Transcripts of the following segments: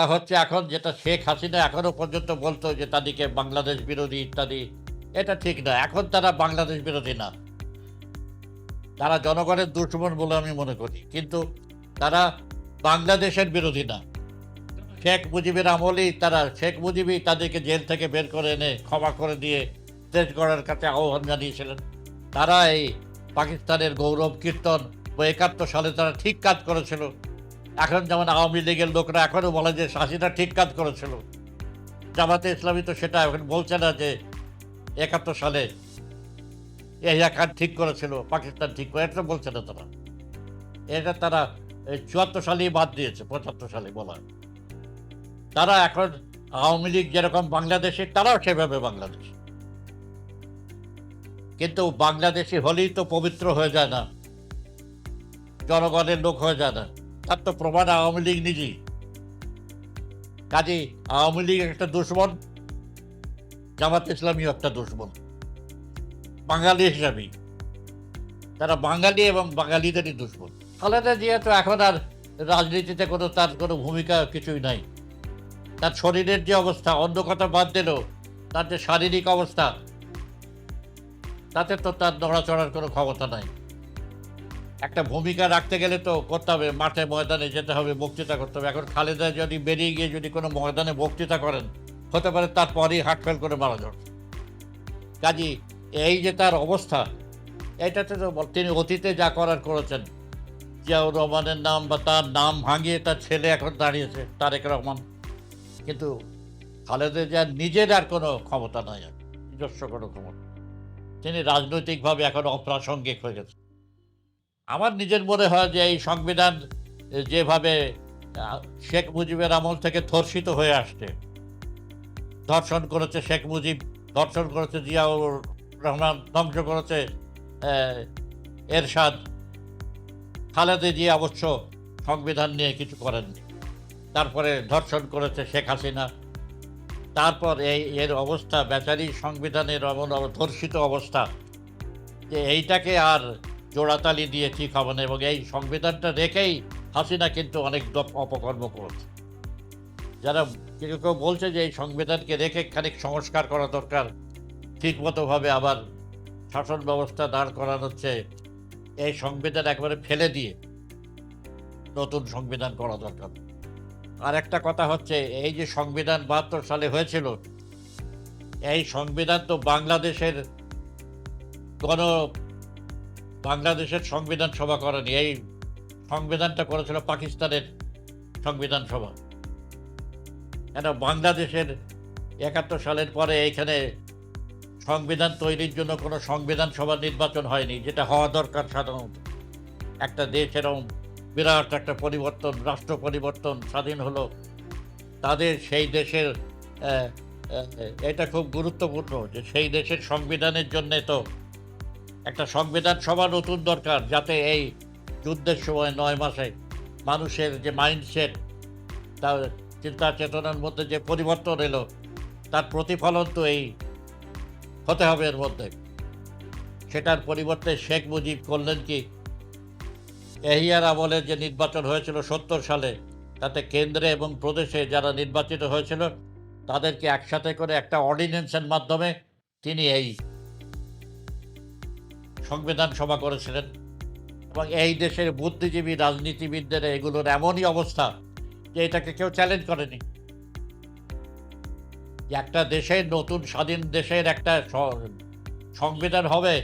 তা হচ্ছে এখন যেটা শেখ হাসিনা এখনও পর্যন্ত বলতো যে তাদেরকে বাংলাদেশ বিরোধী ইত্যাদি, এটা ঠিক না। এখন তারা বাংলাদেশ বিরোধী না। তারা জনগণের দুশ্মন বলে আমি মনে করি। কিন্তু তারা বাংলাদেশের বিরোধী না। শেখ মুজিবের আমলেই তারা, শেখ মুজিবই তাদেরকে জেল থেকে বের করে এনে ক্ষমা করে দিয়ে দেশ গড়ার কাছে আহ্বান জানিয়েছিলেন। তারা এই পাকিস্তানের গৌরব কীর্তন ও একাত্তর সালে তারা ঠিক কাজ করেছিল। এখন যেমন আওয়ামী লীগের লোকরা এখনও বলে যে হাসিনা ঠিক কাজ করেছিল। জামাতে ইসলামী তো সেটা এখন বলছে না যে একাত্তর সালে এহিয়া খান ঠিক করেছিল, পাকিস্তান ঠিক করে, এটা বলছে না তারা। এটা তারা চুয়াত্তর সালেই বাদ দিয়েছে, পঁচাত্তর সালে বলা। তারা এখন আওয়ামী লীগ যেরকম বাংলাদেশে তারাও সেভাবে বাংলাদেশ। কিন্তু বাংলাদেশি হলেই তো পবিত্র হয়ে যায় না, জনগণের লোক হয়ে যায় না। তার তো প্রমাণ আওয়ামী লীগ নিজেই। কাজে আওয়ামী লীগ একটা দুশ্মন, জামাত ইসলামীও একটা দুশ্মন। বাঙালি হিসাবেই তারা বাঙালি এবং বাঙালিদেরই দুশ্মন। খালেদা জিয়া তো এখন আর রাজনীতিতে কোনো তার কোনো ভূমিকা কিছুই নাই। তার শরীরের যে অবস্থা, অন্য কথা বাদ দিল তার যে শারীরিক অবস্থা, তাতে তো তার নড়াচড়ার কোনো ক্ষমতা নাই। একটা ভূমিকা রাখতে গেলে তো করতে হবে, মাঠে ময়দানে যেতে হবে, বক্তৃতা করতে হবে। এখন খালেদা যদি বেরিয়ে গিয়ে যদি কোনো ময়দানে বক্তৃতা করেন, হতে পারে তারপরই হার্ট ফেল করে মারা যান কাজী, এই যে তার অবস্থা, এটাতে তো তিনি অতীতে যা করার করেছেন, জিয়াউর রহমানের নাম বা তার নাম ভাঙিয়ে তার ছেলে এখন দাঁড়িয়েছে, তারেক রহমান। কিন্তু খালেদা জিয়ার নিজের আর কোনো ক্ষমতা নাই, নিজস্ব কোনো ক্ষমতা। তিনি রাজনৈতিকভাবে এখন অপ্রাসঙ্গিক হয়ে গেছে আমার নিজের মনে হয় যে এই সংবিধান যেভাবে শেখ মুজিবের আমল থেকে ধর্ষিত হয়ে আসছে। ধর্ষণ করেছে শেখ মুজিব, ধর্ষণ করেছে জিয়াউর রহমান, ধ্বংস করেছে এরশাদ। খালেদা জিয়া অবশ্য সংবিধান নিয়ে কিছু করেননি। তারপরে ধর্ষণ করেছে শেখ হাসিনা। তারপর এই, এর অবস্থা, বেচারি সংবিধানের ধর্ষিত অবস্থা। যে এইটাকে আর জোড়াতালি দিয়ে ঠিক হবে না, এবং এই সংবিধানটা রেখেই হাসিনা কিন্তু অনেক অপকর্ম করেছে। যারা কেউ কেউ বলছে যে এই সংবিধানকে রেখে খানিক সংস্কার করা দরকার, ঠিকমতোভাবে আবার শাসন ব্যবস্থা দাঁড় করানো হচ্ছে, এই সংবিধান একবারে ফেলে দিয়ে নতুন সংবিধান করা দরকার। আর একটা কথা হচ্ছে, এই যে সংবিধান বাহাত্তর সালে হয়েছিল, এই সংবিধান তো বাংলাদেশের গণ বাংলাদেশের সংবিধান সভা করেনি এই সংবিধানটা করেছিল পাকিস্তানের সংবিধান সভা। কেন? বাংলাদেশের একাত্তর সালের পরে এইখানে সংবিধান তৈরির জন্য কোনো সংবিধান সভা নির্বাচন হয়নি, যেটা হওয়া দরকার সাধারণত। একটা দেশ এরকম বিরাট একটা পরিবর্তন, রাষ্ট্র পরিবর্তন স্বাধীন হলো, তাদের সেই দেশের এটা খুব গুরুত্বপূর্ণ যে সেই দেশের সংবিধানের জন্যে তো একটা সংবিধান সভা নতুন দরকার, যাতে এই যুদ্ধের সময় নয় মাসে মানুষের যে মাইন্ডসেট তার চিন্তা চেতনার মধ্যে যে পরিবর্তন এলো, তার প্রতিফলন তো এই হতে হবে এর মধ্যে। সেটার পরিবর্তে শেখ মুজিব করলেন কি, এহিয়ার আমলে যে নির্বাচন হয়েছিল সত্তর সালে, তাতে কেন্দ্রে এবং প্রদেশে যারা নির্বাচিত হয়েছিল, তাদেরকে একসাথে করে একটা অর্ডিন্যান্সের মাধ্যমে তিনি এই সংবিধান সভা করেছিলেন। এবং এই দেশের বুদ্ধিজীবী রাজনীতিবিদদের এগুলোর এমনই অবস্থা যে এটাকে কেউ চ্যালেঞ্জ করেনি। একটা দেশের নতুন স্বাধীন দেশের একটা সংবিধান হবে,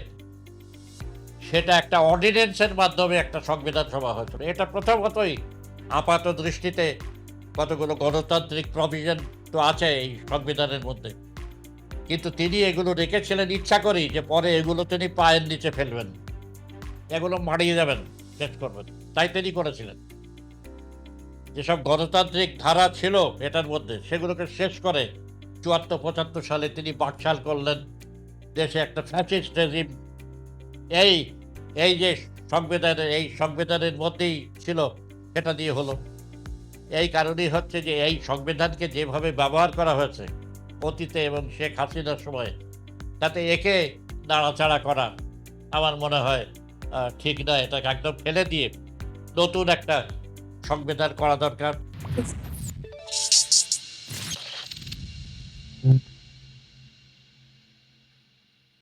সেটা একটা অর্ডিন্যান্সের মাধ্যমে একটা সংবিধান সভা হয়েছিল। এটা প্রথমতই আপাত দৃষ্টিতে কতগুলো গণতান্ত্রিক প্রভিশন তো আছে এই সংবিধানের মধ্যে। কিন্তু তিনি এগুলো রেখেছিলেন ইচ্ছা করেই যে পরে এগুলো তিনি পায়ের নিচে ফেলবেন। এগুলো মারিয়ে যাবেন, শেষ করবেন। তাই তিনি করেছিলেন। যেসব গণতান্ত্রিক ধারা ছিল এটার মধ্যে, সেগুলোকে শেষ করে চুয়াত্তর, পঁচাত্তর সালে তিনি বাকশাল করলেন। দেশে একটা ফ্যাসিস্ট রেজিম। এই এই যে সংবিধানের এই সংবিধানের মধ্যেই ছিল, সেটা দিয়ে হলো। এই কারণেই হচ্ছে যে এই সংবিধানকে যেভাবে ব্যবহার করা হয়েছে অতীতে এবং শেখ হাসিনার সময়। তাতে একে নাড়াচাড়া করা আমার মনে হয় ঠিক না। এটাকে একদম ফেলে দিয়ে নতুন একটা সংবিধান করা দরকার।